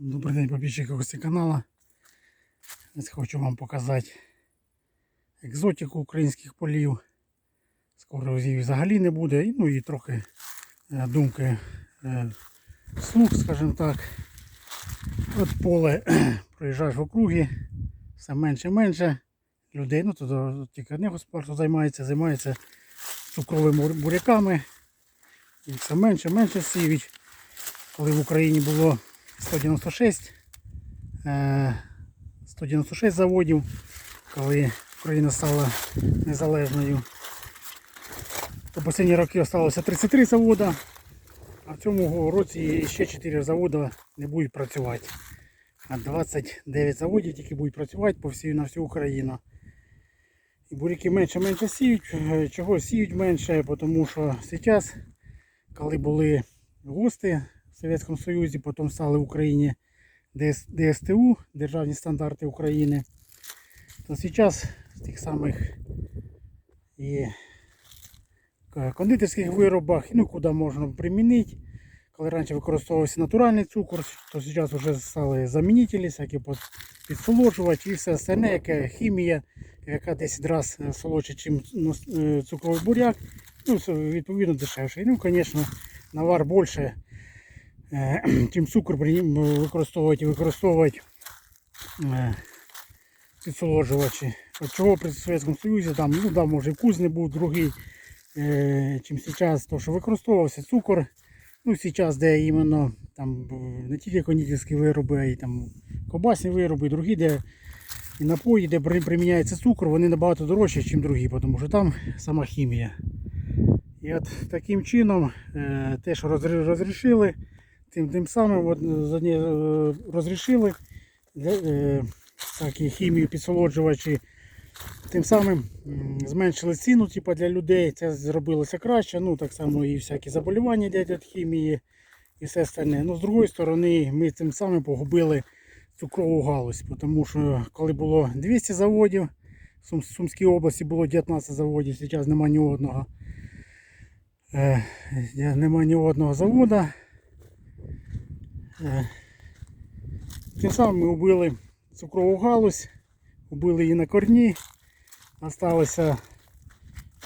Добрий день, підписчики гості каналу. Ось хочу вам показати екзотику українських полів. Скоро її взагалі не буде. Ну і трохи е, думки е, слух, скажімо так. От поле проїжджаєш в округі, все менше і менше людей. Ну, тут тільки одне господарство займається, займається цукровими буряками. І все менше менше сіють. Коли в Україні було 196, е, 196 заводів, коли Україна стала незалежною. То останні роки залишилося 33 заводи, а в цьому році ще 4 заводи не будуть працювати. А 29 заводів тільки будуть працювати по всій, на всю Україну. І буряки менше-менше сіють. Е, Чого сіють менше? Тому що зараз, коли були гости в Совєтському Союзі, потім стали в Україні ДСТУ, Державні стандарти України, то зараз в тих самих і кондитерських виробах, ну куди можна примінити. Коли раніше використовувався натуральний цукор, то зараз вже стали замінителі, всякі підсолоджувачі і все остальне, яке хімія, яка 10 разів солодше, ніж цукровий буряк. Ну, відповідно дешевше. Ну, звісно, навар більше, е, чим цукор використовувати використовувати е, підсолоджувачі. От чого при Совєтському Союзі там, ну да, може вкус не був другий, е, чим зараз, то що використовувався цукор. Ну, зараз, де іменно там е, не тільки кондитерські вироби, а й там кобасні вироби, другі, де і напої, де приміняється цукор, вони набагато дорожчі, ніж другі, тому що там сама хімія. І от таким чином е, те, що розрішили, тим, тим самим от, з одні, е, розрішили е, такі хімію підсолоджувачі, тим самим зменшили ціну типу, для людей, це зробилося краще. Ну, так само і всякі заболівання йдуть від хімії і все остальне. Ну, з другої сторони, ми тим самим погубили цукрову галузь, тому що коли було 200 заводів, в Сум- Сумській області було 19 заводів, зараз немає ні одного. Е, нема ні одного заводу. Е, тим самим ми вбили цукрову галузь, вбили її на корні. Осталося,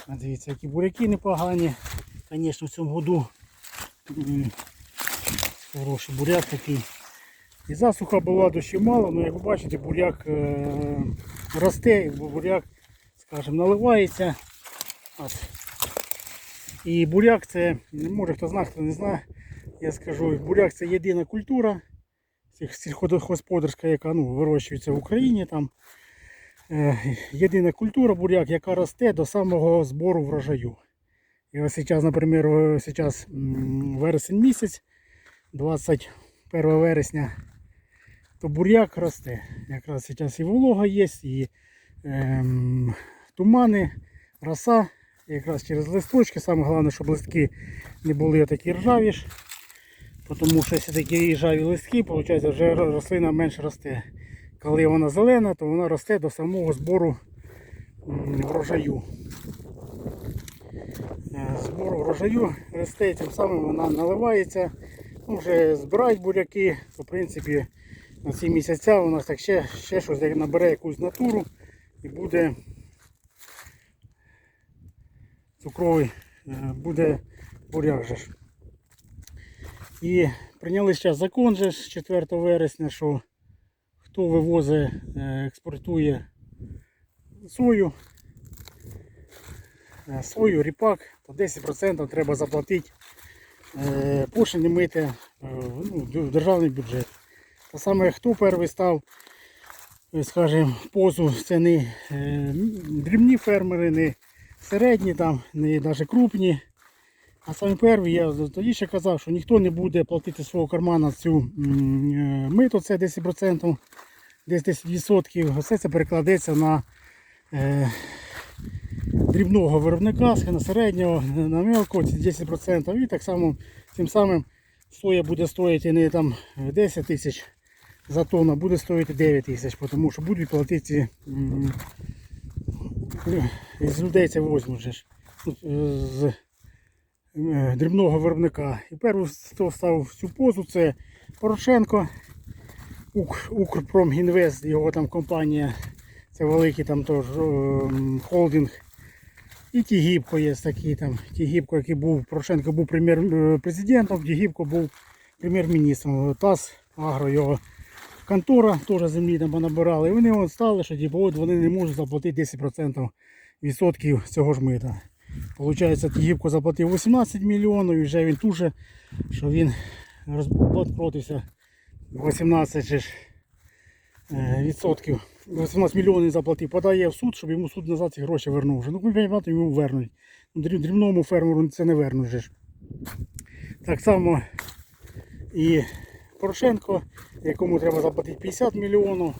дивіться, які буряки непогані. Звісно, в цьому году хороший буряк такий. І засуха була дощів мало, але як ви бачите, буряк е, росте, буряк, скажімо, наливається. І буряк це, може хто знає, хто не знає, я скажу, буряк це єдина культура сіль- сільськогосподарська, яка ну, вирощується в Україні. Там. Е, єдина культура буряк, яка росте до самого збору врожаю. І ось зараз, наприклад, зараз вересень місяць, 21 вересня, то буряк росте. Якраз зараз і волога є, і ем, тумани, роса. Якраз через листочки. Саме головне, щоб листки не були такі ржаві. Тому що якщо такі ржаві листки, виходить, вже рослина менше росте. Коли вона зелена, то вона росте до самого збору врожаю. Е, Збору врожаю росте, тим самим вона наливається. Ну, вже збирають буряки, то в принципі на ці місяця у нас так ще, ще щось набере якусь натуру і буде цукровий, е, буде буряк же. І прийняли зараз закон же з 4 вересня, що хто вивозить, е, експортує сою, е, сою, ріпак, то 10% треба заплатити е, пошлини мити ну, в державний бюджет. Та саме хто перший став, скажімо, позу, це не дрібні фермери, не середні, там, не навіть крупні. А саме перший, я тоді ще казав, що ніхто не буде платити свого кармана цю е, мито, це 10%, десь 10%. Все це перекладеться на е, дрібного виробника, на середнього, на мелкого, це 10%. І так само тим самим соя буде стоїти не там 10 тисяч за тонну, а буде стоїти 9 тисяч, тому що будуть платити з людей це возьмуть е, дрібного виробника. І перший, хто став цю позу, це Порошенко. Укрпромінвест, його там компанія, це великий там теж ем, холдинг. І Тігіпко є такий там. Тігіпко, який був, Порошенко був прем'єр-президентом, Тігіпко був прем'єр-міністром. ТАС Агро його контора теж землі там понабирали. І вони стали, що типу, от вони не можуть заплатити 10% відсотків цього ж мита. Получається, Тігіпко заплатив 18 мільйонів і вже він туше, що він розплатився 18 же ж, е, відсотків. 18 мільйонів заплатив, подає в суд, щоб йому суд назад ці гроші вернув. вже. Ну, ви йому вернуть. Ну, Дрібному фермеру це не вернуть. же ж. Так само і Порошенко, якому треба заплатити 50 мільйонів.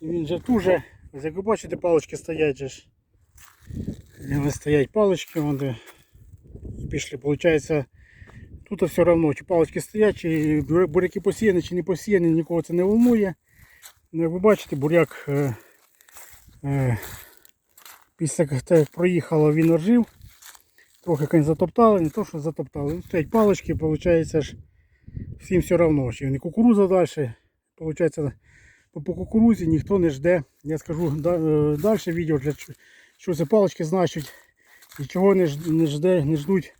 І він же дуже, як ви бачите, палички стоять же ж. І Ось стоять палички, вон де і пішли. Получається, тут все одно, чи палички стоять, чи буряки посіяні, чи не посіяні, нікого це не волнує. Ну, як ви бачите, буряк е, е, після як проїхало, він ожив. Трохи затоптали, не то, що затоптали. Ну, Стоять палички, виходить ж всім все одно. Чи не кукуруза далі. Получається, по, кукурузі ніхто не жде. Я скажу далі відео, для що це палички значать і чого не, не, жде, не ждуть,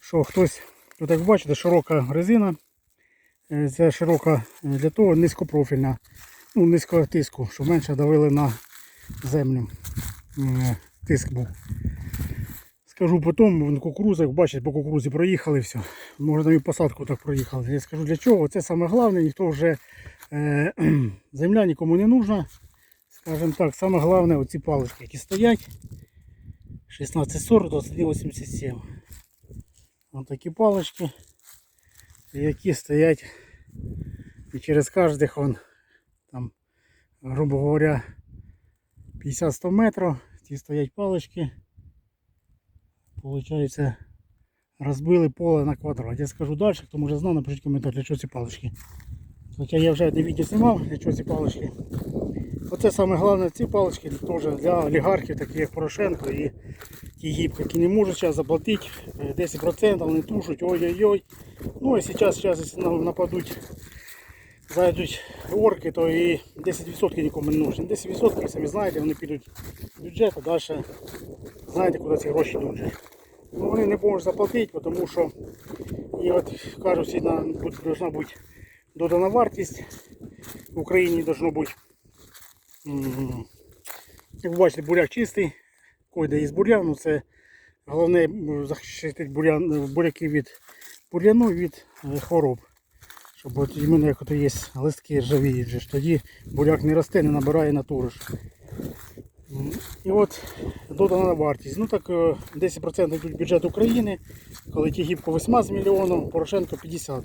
що хтось, от як бачите, широка резина. Це широка е, для того низькопрофільна, ну низького тиску, щоб менше давили на землю. Е, Тиск був. Скажу потім, кукуруза, як бачите, по кукурузі проїхали все. Може навіть посадку так проїхали. Я скажу для чого. Це саме головне, ніхто вже е, земля нікому не нужна. Скажімо так, саме головне оці палички, які стоять. 1640, 2187. Ось такі палички, які стоять і через кожних он, там, грубо говоря, 50-100 метрів. Ці стоять палички. Получається, розбили поле на квадрат. Я скажу далі, хто може знав, напишіть коментар, для чого ці палички. Хоча я вже одне відео знімав, для чого ці палички. Оце саме головне, ці палички теж для олігархів, таких як Порошенко і гібки, які не можуть зараз заплатити е, 10%, не тушать, ой-ой-ой. Ну і зараз, зараз нам нападуть, зайдуть орки, то і 10% нікому не нужні. 10% самі знаєте, вони підуть в бюджет, а далі знаєте, куди ці гроші йдуть. Ну, вони не можуть заплатити, тому що і от кажуть, всі на бути додана вартість. В Україні должно бути. Як ви бачите, буряк чистий, койде із бур'яну, це головне захистити бурян, буряки від бур'яну і від е, хвороб. Щоб от іменно як ото є листки ржавіють, тоді буряк не росте, не набирає натури. ж. І от додана вартість. Ну так е, 10% йдуть бюджет України, коли ті гібко 18 мільйонів, Порошенко 50.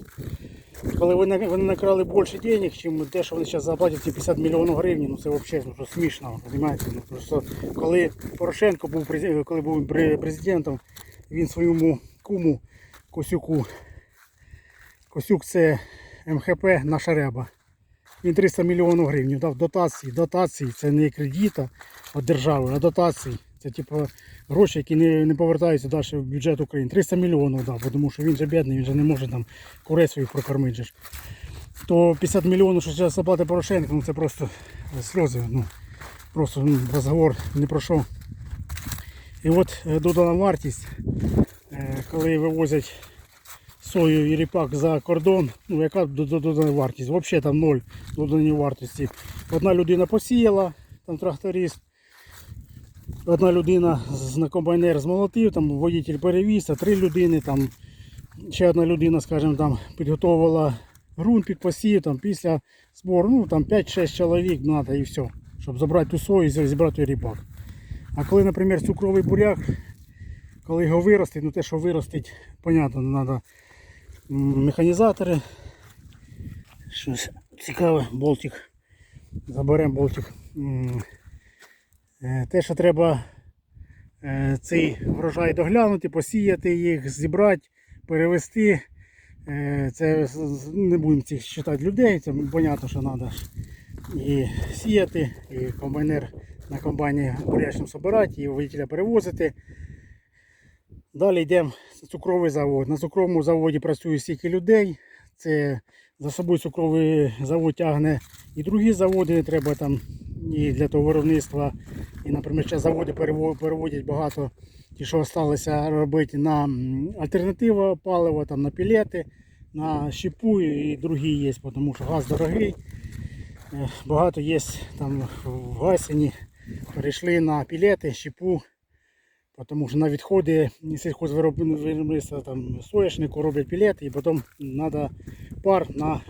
Коли вони, вони накрали більше денег, ніж те, що вони зараз заплатять ці 50 мільйонів гривень, ну це взагалі ну, що смішно, розумієте? Ну, просто коли Порошенко був коли був президентом, він своєму куму Косюку, Косюк це МХП наша реба. Він 300 мільйонів гривень дав дотації. Дотації це не кредита від держави, а дотації. Це типу гроші, які не, не повертаються далі в бюджет України. 300 мільйонів дав, бо тому що він же бідний, він же не може там курей своїх прокормити. То 50 мільйонів, що зараз заплатить Порошенко, ну це просто сльози. Ну, просто ну, розговор не пройшов. І от е, додана вартість, е, коли вивозять сою і ріпак за кордон, ну яка до- до- додана вартість? Взагалі там ноль доданої вартості. Одна людина посіяла, там тракторист, одна людина на комбайнер змолотив, там водитель перевіз, а три людини, там ще одна людина, скажімо, там підготовила ґрунт під посів, там після збору, ну там 5-6 чоловік треба і все, щоб забрати ту сою і зібрати ріпак. А коли, наприклад, цукровий буряк, коли його виростить, ну те, що виростить, понятно, треба механізатори. Щось цікаве, болтик. Заберемо болтик. Е, Те, що треба е, цей врожай доглянути, посіяти їх, зібрати, перевести. Е, Це не будемо цих читати людей, це зрозуміло, що треба і сіяти, і комбайнер на комбайні бурячним собирати, і водителя перевозити. Далі йдемо цукровий завод. На цукровому заводі працює стільки людей. Це За собою цукровий завод тягне і другі заводи, треба там і для того виробництва. І, наприклад, ще заводи переводять багато ті, що залишилося робити на альтернативу палива, там, на пілети, на щепу і другі є, тому що газ дорогий. Е, Багато є там в Гайсені, перейшли на пілети, щепу, тому що на відходи сільхозвиробництва там соняшнику роблять пілети і потім треба пар на е,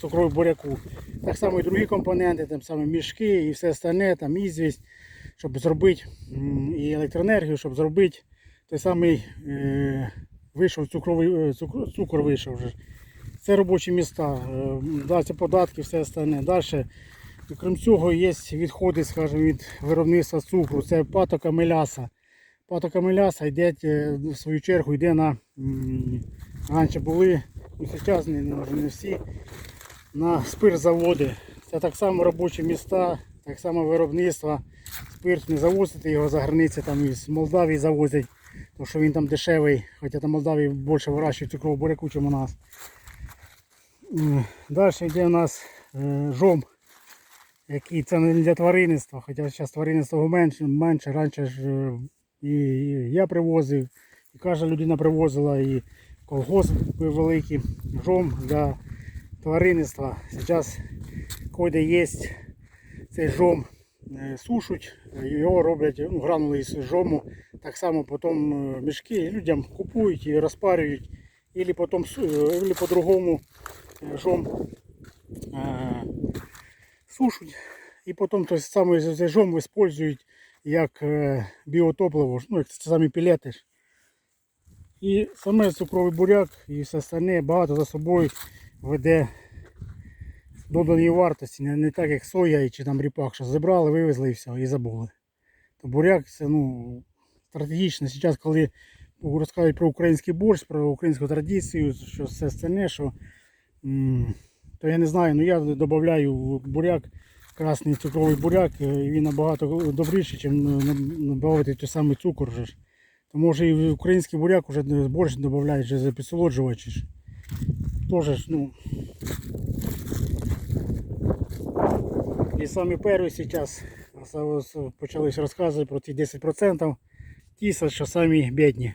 цукрову буряку. Так само і другі компоненти, там саме мішки і все остальне, там ізвість, щоб зробити і електроенергію, щоб зробити той самий е, вийшов цукровий е, цукор, цукор вийшов вже. Це робочі міста, е, податки, все остальне. Далі, крім цього, є відходи, скажімо, від виробництва цукру. Це патока меляса. Патока меляса йде в свою чергу йде на раніше були, ну зараз не, не всі, на спиртзаводи. Це так само робочі міста, так само виробництво. Спирт не завозити його за границі, там із Молдавії завозять, тому що він там дешевий, хоча там Молдавії більше вирощують цукрову буряку, ніж у нас. Далі йде у нас е, жом, який це не для тваринництва, хоча зараз тваринництво менше, менше. раніше ж е, і я привозив, і кожна людина привозила, і колгосп великий, жом для тваринництва. Зараз коли є цей жом, е, сушуть, його роблять ну, гранули із жому, так само потім е, мішки людям купують і розпарюють, і потім е, по-другому е, жом е, сушать, і потім той самий жом використовують як е, біотопливо, ну, як ці самі пілети. І саме цукровий буряк і все остальне багато за собою веде доданої вартості, не, не так як соя чи там ріпак, що зібрали, вивезли і все, і забули. То буряк це ну, стратегічно. Зараз, коли розказують про український борщ, про українську традицію, що все остальне, що, то я не знаю, ну я додаю буряк, красний цукровий буряк, він набагато добріший, ніж додати той самий цукор. Же. Може і український буряк вже борщ додають вже підсолоджувачі. ж. Тоже ж, ну, І самі перші зараз почали розказувати про ті 10%. Ті, що самі бідні.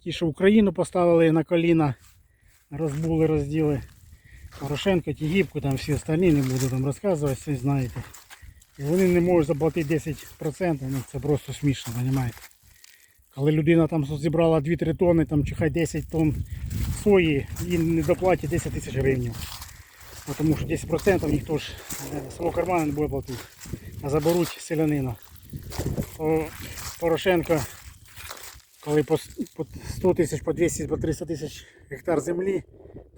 Ті, що Україну поставили на коліна, розбули, розділи. Порошенко, Тігіпку, там всі остальні, не буду там розказувати, все знаєте. І вони не можуть заплатити 10%, ну це просто смішно, розумієте. Коли людина там зібрала 2-3 тонни, там, чи хай 10 тонн сої, їм не доплатять 10 тисяч гривень. Тому що 10% ніхто ж е, свого кармана не буде платити, а заберуть селянина. То Порошенко, коли по 100 тисяч, по 200, по 300 тисяч гектар землі,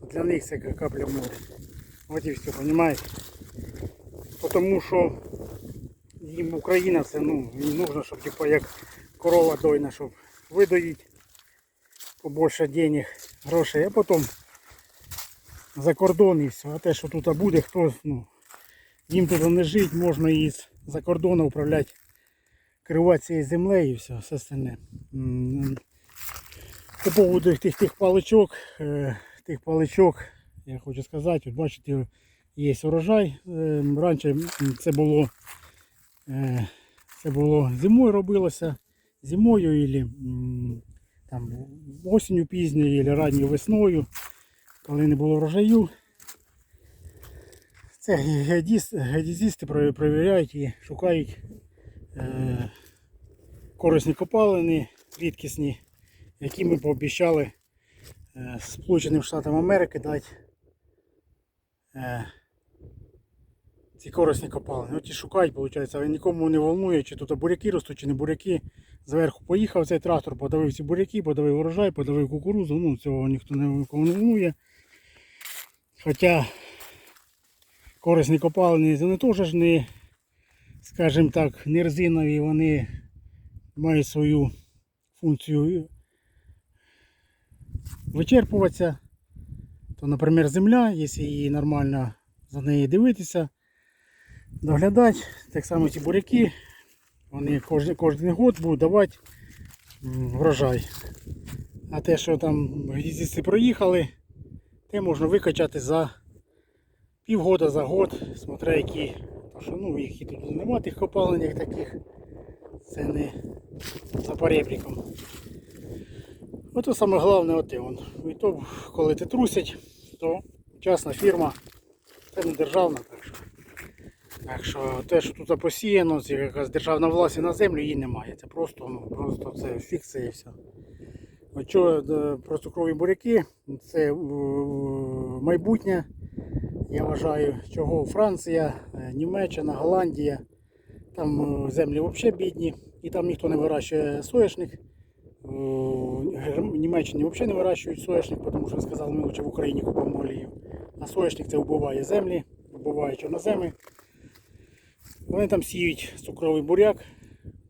то для них це капля в море. От і все, розумієте? Тому що їм Україна це ну, їм нужно, щоб типу, як корова дойна, щоб видоїть побольше денег, грошей, а потім за кордон і все. А те, що тут буде, хто, ну, їм тут не жити, можна і за кордону управляти, керувати цією землею і все, все остальне. По поводу тих, тих паличок, е, тих паличок, я хочу сказати, от бачите, є урожай. Е, Раніше це було, е, це було зимою робилося, зимою і там, осінню пізньою, або ранньою весною коли не було врожаю. Це геодезісти перевіряють і шукають е, корисні копалини, рідкісні, які ми пообіцяли е, Сполученим Штатам Америки дати е, ці корисні копалини. От і шукають, виходить, але нікому не волнує, чи тут буряки ростуть, чи не буряки. Зверху поїхав цей трактор, подавив ці буряки, подавив урожай, подавив кукурузу, ну цього ніхто не волнує. Хоча корисні копалини вони теж не, скажімо так, не резинові, вони мають свою функцію вичерпуватися. То, наприклад, земля, якщо її нормально за нею дивитися, доглядати, так само ці буряки, вони кожен, кожен год будуть давати врожай. А те, що там гніздці проїхали, те можна викачати за півгода, за год, смотря які. То що, ну, їх і тут немає тих копалень як таких. Це не за поребриком. Ото саме головне оте. І то, коли ти трусять, то частна фірма, це не державна, так що. Так що те, що тут посіяно, це якась державна власність на землю, її немає. Це просто, ну, просто це фікція і все. Що е, про цукрові буряки, це е, майбутнє. Я вважаю, чого Франція, е, Німеччина, Голландія. Там землі взагалі бідні, і там ніхто не вирощує соняшник. Е, в Німеччині взагалі не вирощують соняшник, тому що сказали, ми лучше в Україні купимо олію. А соняшник це вбиває землі, вбиває чорноземи. Вони там сіють цукровий буряк.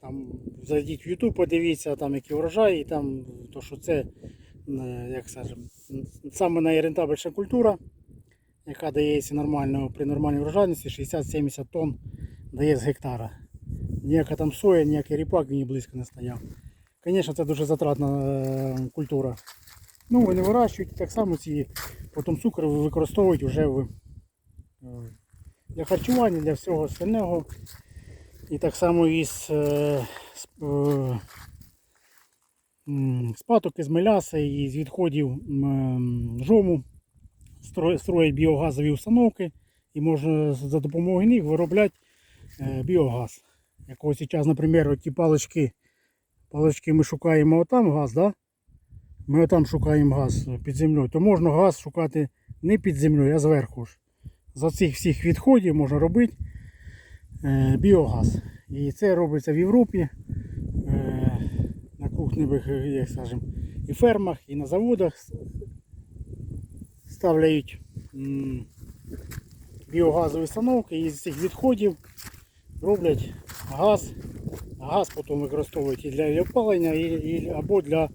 Там зайдіть в YouTube, подивіться, там які врожаї, і там то, що це, як скажем, саме найрентабельша культура, яка дається нормально при нормальній врожайності 60-70 тонн дає з гектара. Ніяка там соя, ніякий ріпак він і близько не стояв. Звісно, це дуже затратна е, культура. Ну, вони вирощують так само ці потім цукор використовують вже в, е, для харчування, для всього остального. І так само із е, з, е, м, з патоки, з меляса і з відходів жому стро- строять біогазові установки і можна за допомогою них виробляти е, біогаз. Як ось зараз, наприклад, ті палички, палички ми шукаємо отам газ, да? ми отам шукаємо газ під землею, то можна газ шукати не під землею, а зверху ж. За цих всіх відходів можна робити е, біогаз. І це робиться в Європі, е, на крупних, е, як скажем, і фермах, і на заводах ставляють біогазові установки і з цих відходів роблять газ. Газ потім використовують і для опалення, і, і, або для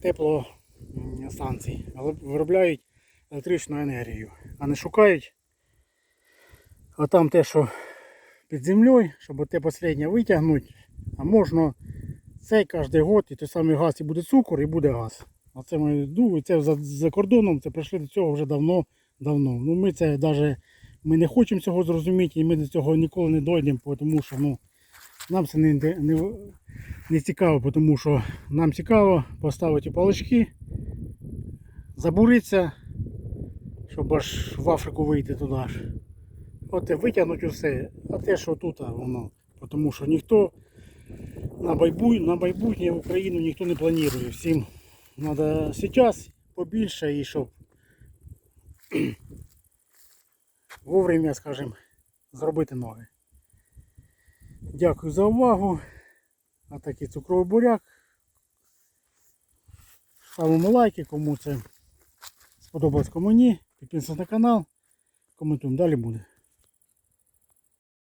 теплостанцій. Але Виробляють електричну енергію, а не шукають а там те, що під землею, щоб те останнє витягнути, а можна цей кожен год, і той самий газ, і буде цукор, і буде газ. А це ми ну, це за, за кордоном, це прийшли до цього вже давно. давно. Ну, ми це навіть ми не хочемо цього зрозуміти, і ми до цього ніколи не дійдемо, тому що ну, нам це не, не, не цікаво, тому що нам цікаво поставити палички, забуритися, щоб аж в Африку вийти туди. От витягнуть усе, а те, що тут, воно. Тому що ніхто на майбутнє, на майбутнє в Україну ніхто не планує. Всім треба зараз побільше і щоб вовремя, скажімо, зробити ноги. Дякую за увагу. А такий цукровий буряк. Ставимо лайки, кому це сподобалось, кому ні. Підписуйтесь на канал. Коментуємо, далі буде.